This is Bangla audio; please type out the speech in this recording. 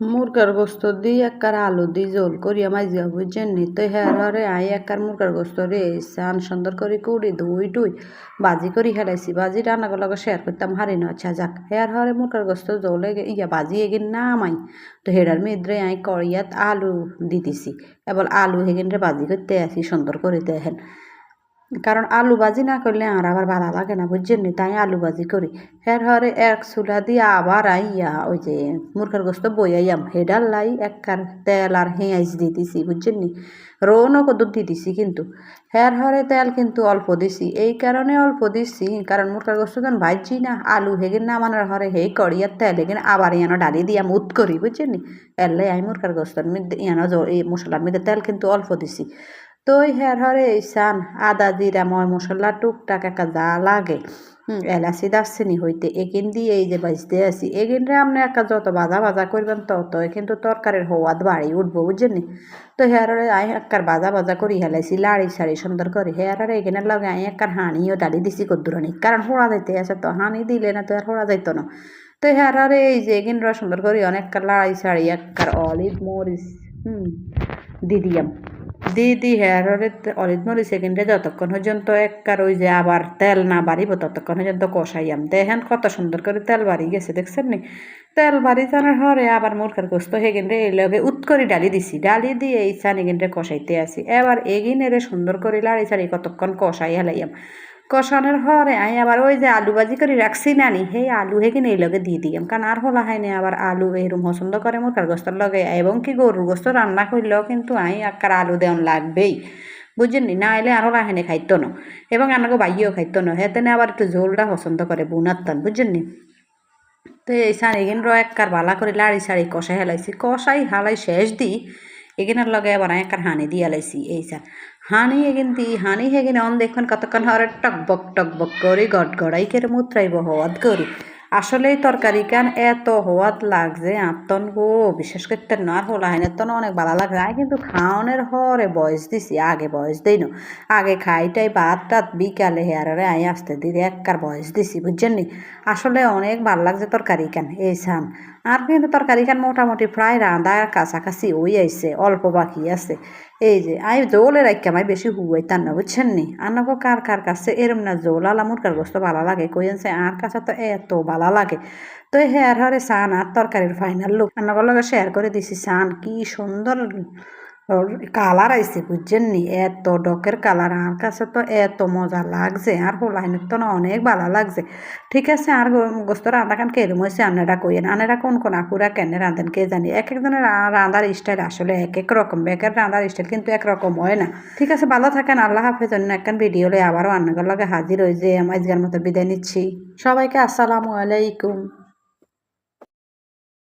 মুরগার গোস্ত দি একবার আলু দি জোল করিয়া মাইজিয়া বুঝছেন নি? তো হ্যাঁ হরে আই একবার মুরগার গোস্ত রে সান সুন্দর করে কুড়ি ধুই টুই বাজি করি হেলাইছি বাজি রান্না লগে শেয়ার করতাম, হারি ন আচ্ছা যাক। হ্যাঁ হরে মুরগার গোস্ত জোলে ইয়া বাজি এগিন নামাই। তো হেডার মেদ্রে আই কড়িয়াত আলু দিতেছি। এবার আলু হেগিন রে বাজি করতে আসি, সুন্দর করে দেখেন। কারণ আলু ভাজি না করলে আর আবার ভালো লাগে না, বুঝছেন নি? তাই আলু ভাজি করি। এর হরে এক চুলা দিয়ে আবার আইয়া ওই যে মুরগার গোস্ত বইয়াইয়াম হেডার লাই একখান তেল আর হেঁয়াইজ দিতেছি, বুঝছেন নি? রোনও কত দিতেছি কিন্তু। হের হরে তেল কিন্তু অল্প দিছি। এই কারণে অল্প দিছি, কারণ মুরগার গোস্ত যখন ভাজছি না, আলু হেগেন না আমার হরে হেই কড়িয়ার তেল হেগেন আবার ইয়ানো ডালি দিয়া মুত করি, বুঝছেন নি? এলে আই মুরগার গোস্তর মধ্যে ইয়ানো মশলার মধ্যে তেল কিন্তু অল্প দিছি। তো হের হরে সান আদা জিরা ময় মশলা টুকটাক একা যা লাগে। এলাচি দারচিনি হইতে একিন দিয়ে এই যে বাজতে আছি এগিনরে আপনি একা যত বাজা বাজা করবেন তত কিন্তু তরকারির হওয়াত বাড়ি উঠবো বুঝছেন তো হেয়ারে আই একার বাজা বাজা করি হেলাইছি লাড়ি সাড়ি সুন্দর করে হেয়ারে এখানে লগে আই একার হানিও ডালি দিছি কদ্দুরানি কারণ হোড়া যাইতে আছে তো হানি দিলে না তো আর হোড়া যাইতো না? তো হেয়ারে এই যে এগিনরা সুন্দর করি অনেক লাড়ি সাড়ি একার অলিভ মরিচ হুম দিদিয়াম দি দি, হেয়ারে অরিত মরি সেকেন্ডে যতক্ষণ পর্যন্ত একবার ওই যে আবার তেল না বাড়িব ততক্ষণ পর্যন্ত কষাইয়াম। দেখেন কত সুন্দর করে তেল বাড়ি গেছে, দেখছেন নি? তেল বাড়ি জানার হরে আবার মুরখার গোস্ত হেগেন্ডে এই লগে উত করে ডালি দিছি। ডালি দিয়ে এই চানিগেন্ডে কষাইতে আসি। এবার এগিনেরে সুন্দর করে লাড়ি ছাড়ি কতক্ষণ কষাই হেলাইয়াম কষানোর হরে আই আবার ওই যে আলু ভাজি করে রাখছি নানি, সেই আলু হেকিন এই লগে দিয়ে দিয়াম। কারণ আর হলা হয় না, আবার আলু এরম পছন্দ করে মুরগার গোস্তর লগে। এবং কি গরুর গোস্ত রান্না করলেও কিন্তু আই আকার আলু দেওয়ান লাগবেই। বুঝছেন নি এলে আরও রাহেনে খাইতো না। এবং আমাকে বাইয়েও খাইতো না। হেতে আবার একটু ঝোলটা পছন্দ করে বুনার তান বুঝছেন তো এই শাড়ি কিন একবার বালা করে লাড়ি শাড়ি কষাই হেলাইছি। কষাই হালাই শেষ দি, এগিনের লগে আবার একবার হানি দিয়ে লাইছি, এই sir honey এগিন the honey হেগিন on দেখুন কতক্ষণ হরে টকবক টকবক করে গট গড়াই কেরে মুত্রাইব হওয়াত করি। আসলেই তরকারি কান এত হওয়াত লাগছে আত্মন গো, বিশেষ করতে না আর হলা হয় তো অনেক ভালো লাগে আই কিন্তু খাওয়ানোর হরে বয়স দিছি, আগে বয়স দিই না। আগে খাইটাই ভাত টাত বিকালে হেয়ারে আই আসতে দিদি একবার বয়স দিছি, বুঝছেন নি? আসলে অনেক ভালো লাগছে তরকারি কান, এই সান। আর কিন্তু তরকারি খান মোটামুটি প্রায় রাঁধার কাছাকাছি ওই আইসে অল্প বাকি আছে। এই যে, আই জোলে রাখি মাই বেশি হুয়াই তার না, বুঝছেন নি? আনাগো কার কার কাছে এরম না জোল আলা মুরকার গোস্ত ভালো লাগে কই আনছে আর কাছে তো এত ভালো লাগে। তো হেয়ার হরে সান আর তরকারির ফাইনাল লুক আনাগর লগে শেয়ার করে দিছি, সান কি সুন্দর কালার আইছে, বুঝছেন নি? এত ডকের কালার, আর কাছে তো এত মজা লাগছে, আর হোলাইনের তো না অনেক ভালো লাগছে। ঠিক আছে, আর গোস্ত রান্না খান কেরম হয়েছে আনেরা কইয়েন, আনেরা কোন কোন, আপুরা কেন রাঁধেন, কে জানি? এক একজনের রান্নার স্টাইল আসলে এক এক রকম বেকের রান্নার স্টাইল কিন্তু একরকম হয় না। ঠিক আছে, ভালো থাকেন, আল্লাহ হাফেজ, অন্য একখান ভিডিও লই আবারও আন্নাগর লগে হাজির হয়ে যে আমার মতো বিদায় নিচ্ছি। সবাইকে আসসালামু আলাইকুম।